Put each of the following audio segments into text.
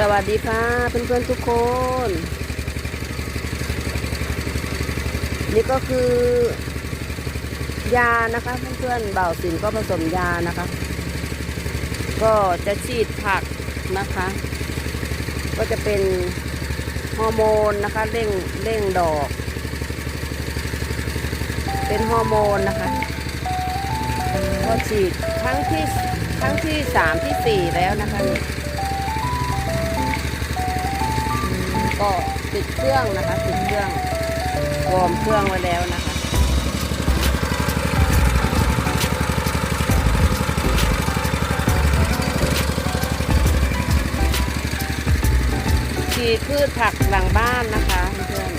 สวัสดีค่ะเพื่อนๆทุกคน นี่ก็คือยานะคะเพื่อนๆเบาสินก็ผสมยานะคะ ก็จะฉีดผักนะคะ ก็จะเป็นฮอร์โมนนะคะเร่งเร่งดอก เป็นฮอร์โมนนะคะก็ฉีดครั้งที่ครั้งที่สามที่สี่แล้วนะคะนี่ ก็ติดเครื่องนะคะติดเครื่องวอร์มเครื่องไว้แล้วนะคะฉีดพืชผักหลังบ้านนะคะเพื่อน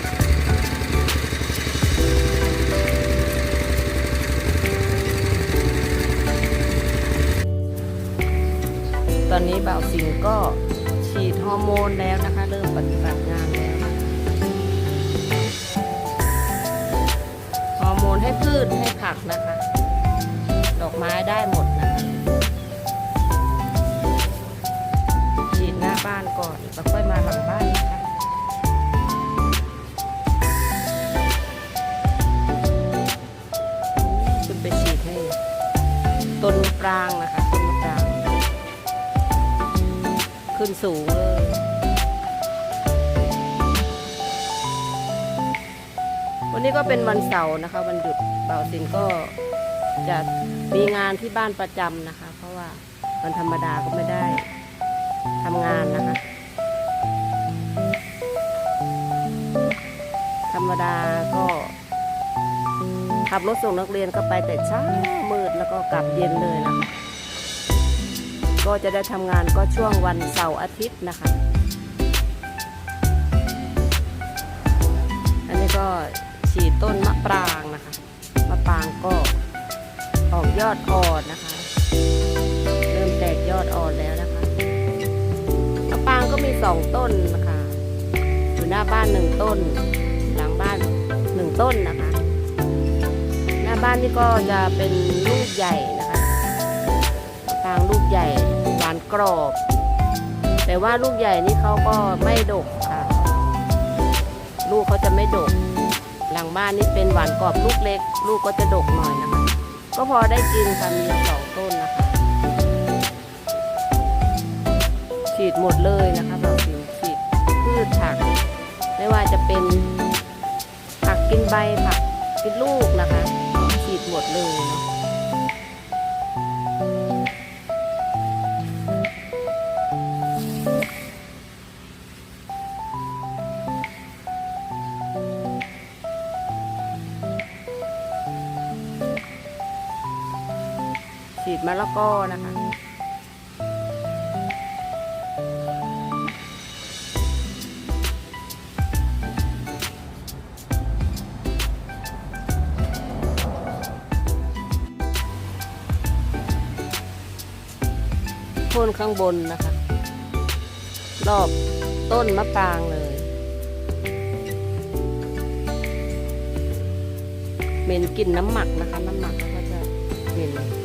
ตอนนี้เบาสิงก็ อร์โมนแล้วนะคะ เริ่มปฏิบัติงานแล้วฮอร์โมนให้พืชให้ผักนะคะ ดอกไม้ได้หมดนะคะฉีดหน้าบ้านก่อนแล้วค่อยมาหลังบ้านนะคะขึ้นไปฉีดให้ต้นปรางนะคะ ขึ้นสูงเลยวันนี้ก็เป็นวันเสาร์นะคะ วันหยุดเบาสินก็จะมีงานที่บ้านประจำนะคะ เพราะว่าวันธรรมดาก็ไม่ได้ทำงานนะคะ ธรรมดาก็ขับรถส่งนักเรียนก็ไปแต่เช้ามืดแล้วก็กลับเย็นเลยนะคะ ก็จะได้ทำงานก็ช่วงวันเสาร์อาทิตย์นะคะ อันนี้ก็ฉีดต้นมะปรางนะคะ มะปรางก็ออกยอดอ่อนนะคะ เริ่มแตกยอดอ่อนแล้วนะคะ มะปรางก็มีสองต้นนะคะ อยู่หน้าบ้านหนึ่งต้น หลังบ้านหนึ่งต้นนะคะ หน้าบ้านนี่ก็จะเป็นลูกใหญ่นะคะปรางลูกใหญ่านกรอบ แต่ว่าลูกใหญ่นี่เขาก็ไม่ดกค่ะ ลูกเขาจะไม่ดก หลังบ้านนี่เป็นหวานกรอบลูกเล็ก ลูกก็จะดกหน่อยนะคะ ก็พอได้กินค่ะมีสองต้นนะคะ ฉีดหมดเลยนะคะเราฉีดฉีดพืชผัก ไม่ว่าจะเป็นผักกินใบผักกินลูกนะคะ ฉีดหมดเลยเนาะ ฉีดมะละกอนะคะ พ่นข้างบนนะคะ รอบต้นมะปรางเลย เหม็นกลิ่นน้ำหมักนะคะ น้ำหมักก็จะเหม็น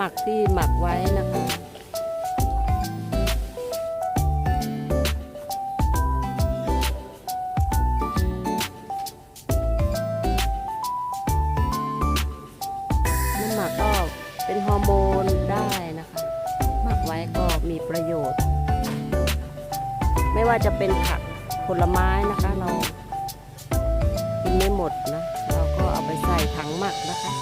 หมักที่หมักไว้นะคะน้ำหมักก็เป็นฮอร์โมนได้นะคะ หมักไว้ก็มีประโยชน์ ไม่ว่าจะเป็นผักผลไม้นะคะเรากินไม่หมดนะ เราก็เอาไปใส่ถังหมักนะคะ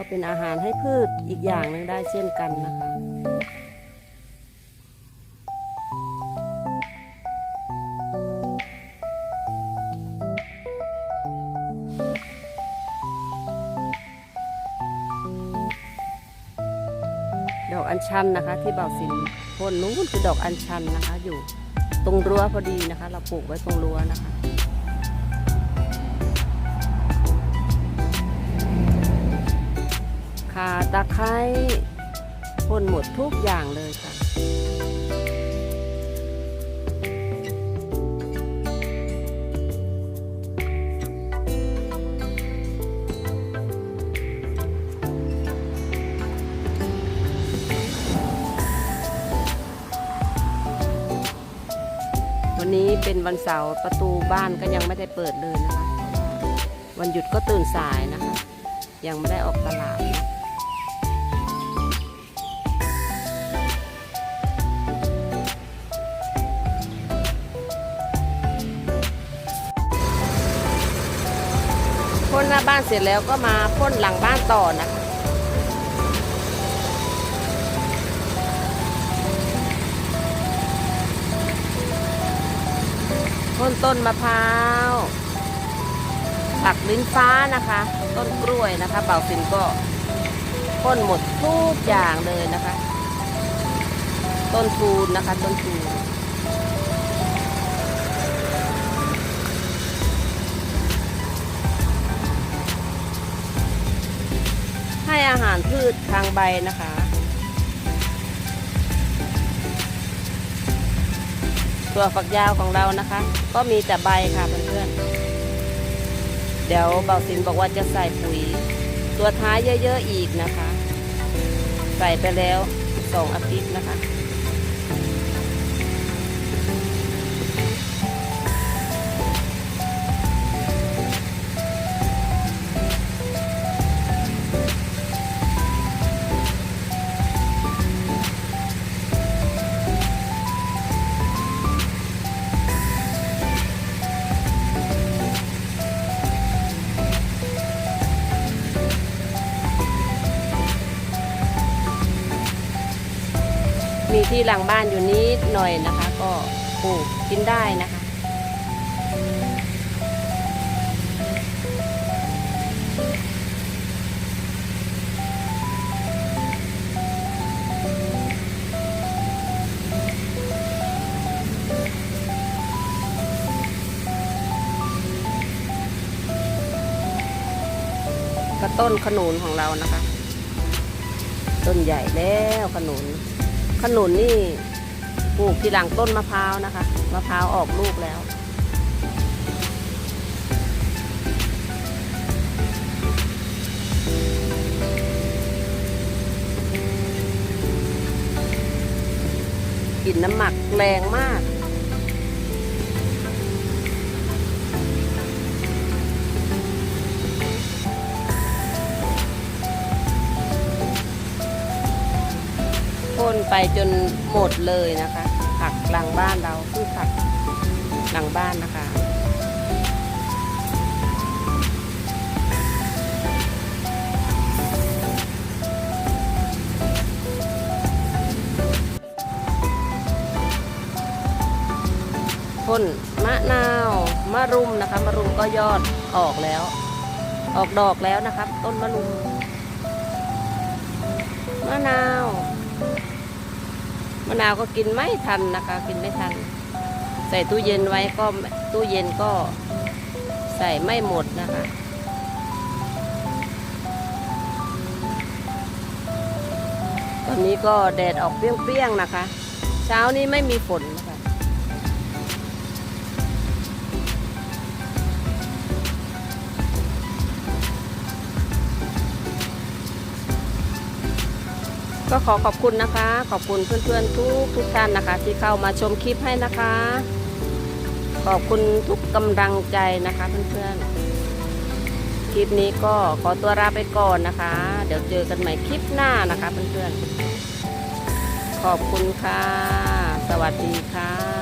ก็เป็นอาหารให้พืชอีกอย่างหนึ่งได้เช่นกันนะคะดอกอัญชันนะคะ ที่เบาสินพ่นนู้นคือดอกอัญชันนะคะ อยู่ตรงรั้วพอดีนะคะ เราปลูกไว้ตรงรั้วนะคะ ข่าตะไคร้คนหมดทุกอย่างเลยค่ะวันนี้เป็นวันเสาร์ประตูบ้านก็ยังไม่ได้เปิดเลยนะคะ วันหยุดก็ตื่นสายนะคะ ยังไม่ได้ออกตลาด พ่นหน้าบ้านเสร็จแล้วก็มาพ่นหลังบ้านต่อนะคะต้นต้นมะพร้าวผักลิ้นฟ้านะคะ ต้นกล้วยนะคะเป่าสินก็พ่นหมดทุกอย่างเลยนะคะ ต้นทูนนะคะ ต้นทูน ให้อาหารพืชทางใบนะคะ ตัวฝักยาวของเรานะคะ ก็มีแต่ใบค่ะเพื่อนๆเดี๋ยวเบาสินบอกว่าจะใส่ปุ๋ย ตัวท้ายเยอะๆอีกนะคะ ใส่ไปแล้วสองอาทิตย์นะคะ ที่หลังบ้านอยู่นิดหน่อยนะคะ ก็ปลูกกินได้นะคะ กระต้นขนุนของเรานะคะ ต้นใหญ่แล้วขนุน ขนุนนี่ปลูกทีหลังต้นมะพร้าวนะคะ มะพร้าวออกลูกแล้ว กลิ่นน้ำหมักแรงมาก ไปจนหมดเลยนะคะ ผักหลังบ้านเราคือผักหลังบ้านนะคะพ่นมะนาวมะรุมนะคะมะรุมก็ยอดออกแล้ว ออกดอกแล้วนะครับ ต้นมะรุมมะนาว มะนาวก็กินไม่ทันนะคะ กินไม่ทัน ใส่ตู้เย็นไว้ก็ตู้เย็นก็ใส่ไม่หมดนะคะตอนนี้ก็แดดออกเปรี้ยงๆนะคะ เช้านี้ไม่มีฝนนะคะ ก็ขอขอบคุณนะคะ ขอบคุณเพื่อนๆทุกทุกท่านนะคะ ที่เข้ามาชมคลิปให้นะคะ ขอบคุณทุกกำลังใจนะคะเพื่อนๆคลิปนี้ก็ขอตัวลาไปก่อนนะคะ เดี๋ยวเจอกันใหม่คลิปหน้านะคะเพื่อนๆขอบคุณค่ะ สวัสดีค่ะ